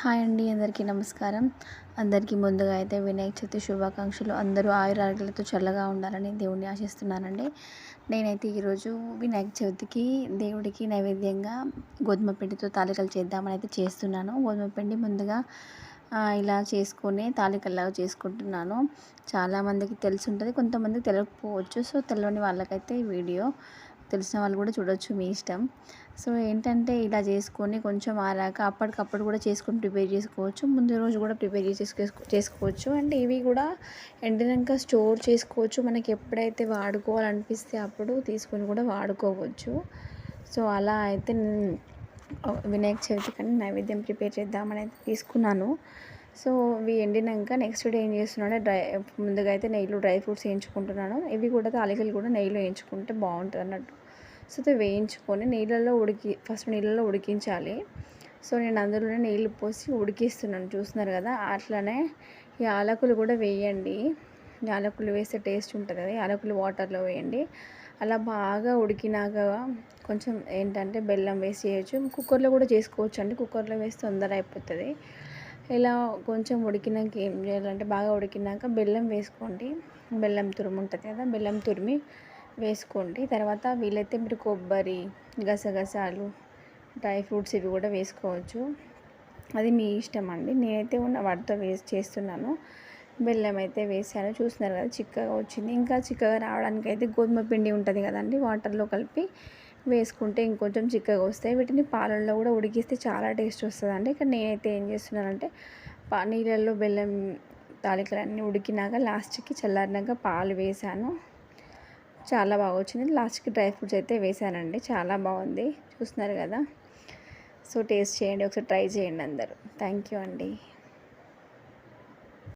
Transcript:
Hi అండి అందరికీ నమస్కారం. అందరికీ ముందుగా అయితే వినాయక చవితి శుభాకాంక్షలు. అందరూ ఆయురారోగ్యాలతో చల్లగా ఉండాలని దేవుణ్ణి ఆశిస్తున్నానండి. నేనైతే ఈరోజు వినాయక చవితికి దేవుడికి నైవేద్యంగా గోధుమ పిండితో తాలికలు చేద్దామని అయితే చేస్తున్నాను. గోధుమ పిండి ముందుగా ఇలా చేసుకొని తాలికల్లాగా చేసుకుంటున్నాను. చాలామందికి తెలిసి ఉంటుంది కొంతమందికి తెలియకపోవచ్చు సో తెలియని వాళ్ళకైతే ఈ వీడియో తెలిసిన వాళ్ళు కూడా చూడొచ్చు మీ ఇష్టం. సో ఏంటంటే ఇలా చేసుకొని కొంచెం ఆరాక అప్పటికప్పుడు కూడా చేసుకొని ప్రిపేర్ చేసుకోవచ్చు. ముందు రోజు కూడా ప్రిపేర్ చేసి చేసుకోవచ్చు. అండ్ ఇవి కూడా ఎండినాక స్టోర్ చేసుకోవచ్చు. మనకి ఎప్పుడైతే వాడుకోవాలనిపిస్తే అప్పుడు తీసుకొని కూడా వాడుకోవచ్చు. సో అలా అయితే వినాయక చవితి కానీ నైవేద్యం ప్రిపేర్ చేద్దామని అయితే తీసుకున్నాను. సో ఇవి ఎండినాక నెక్స్ట్ డే ఏం చేస్తున్నాను డ్రై ముందుగా అయితే నెయ్యిలో డ్రై ఫ్రూట్స్ వేయించుకుంటున్నాను. ఇవి కూడా తాలికలు కూడా నెయ్యిలో వేయించుకుంటే బాగుంటుంది అన్నట్టు. సో అది వేయించుకొని నీళ్ళల్లో ఉడికి ఫస్ట్ నీళ్ళలో ఉడికించాలి. సో నేను అందులోనే నీళ్ళు పోసి ఉడికిస్తున్నాను చూస్తున్నారు కదా? అట్లనే యాలకులు కూడా వేయండి. యాలకులు వేస్తే టేస్ట్ ఉంటుంది కదా? యాలకులు వాటర్లో వేయండి. అలా బాగా ఉడికినాక కొంచెం ఏంటంటే బెల్లం వేసి చేయొచ్చు కుక్కర్లో కూడా చేసుకోవచ్చు అండి కుక్కర్లో వేస్తే తొందర అయిపోతుంది. ఇలా కొంచెం ఉడికినాక ఏం చేయాలంటే బాగా ఉడికినాక బెల్లం వేసుకోండి. బెల్లం తురుము ఉంటుంది కదా బెల్లం తురిమి వేసుకోండి. తర్వాత వీలైతే మీరు కొబ్బరి గసగసాలు డ్రై ఫ్రూట్స్ ఇవి కూడా వేసుకోవచ్చు. అది మీ ఇష్టం అండి. నేనైతే ఉన్న వాటితో వేసి చేస్తున్నాను. బెల్లం అయితే వేసాను. చూస్తున్నారు కదా చిక్కగా వచ్చింది. ఇంకా చిక్కగా రావడానికి అయితే గోధుమ పిండి ఉంటుంది కదండి వాటర్లో కలిపి వేసుకుంటే ఇంకొంచెం చిక్కగా వస్తాయి. వీటిని పాలల్లో కూడా ఉడికిస్తే చాలా టేస్ట్ వస్తుందండి. ఇక్కడ నేనైతే ఏం చేస్తున్నానంటే నీళ్ళల్లో బెల్లం తాలికలన్నీ ఉడికినాక లాస్ట్కి చల్లారినాక పాలు వేసాను. చాలా బాగా వచ్చింది. లాస్ట్కి డ్రై ఫ్రూట్స్ అయితే వేసానండి. చాలా బాగుంది. చూస్తున్నారు కదా? సో టేస్ట్ చేయండి. ఒకసారి ట్రై చేయండి అందరూ. థ్యాంక్ యూ అండి.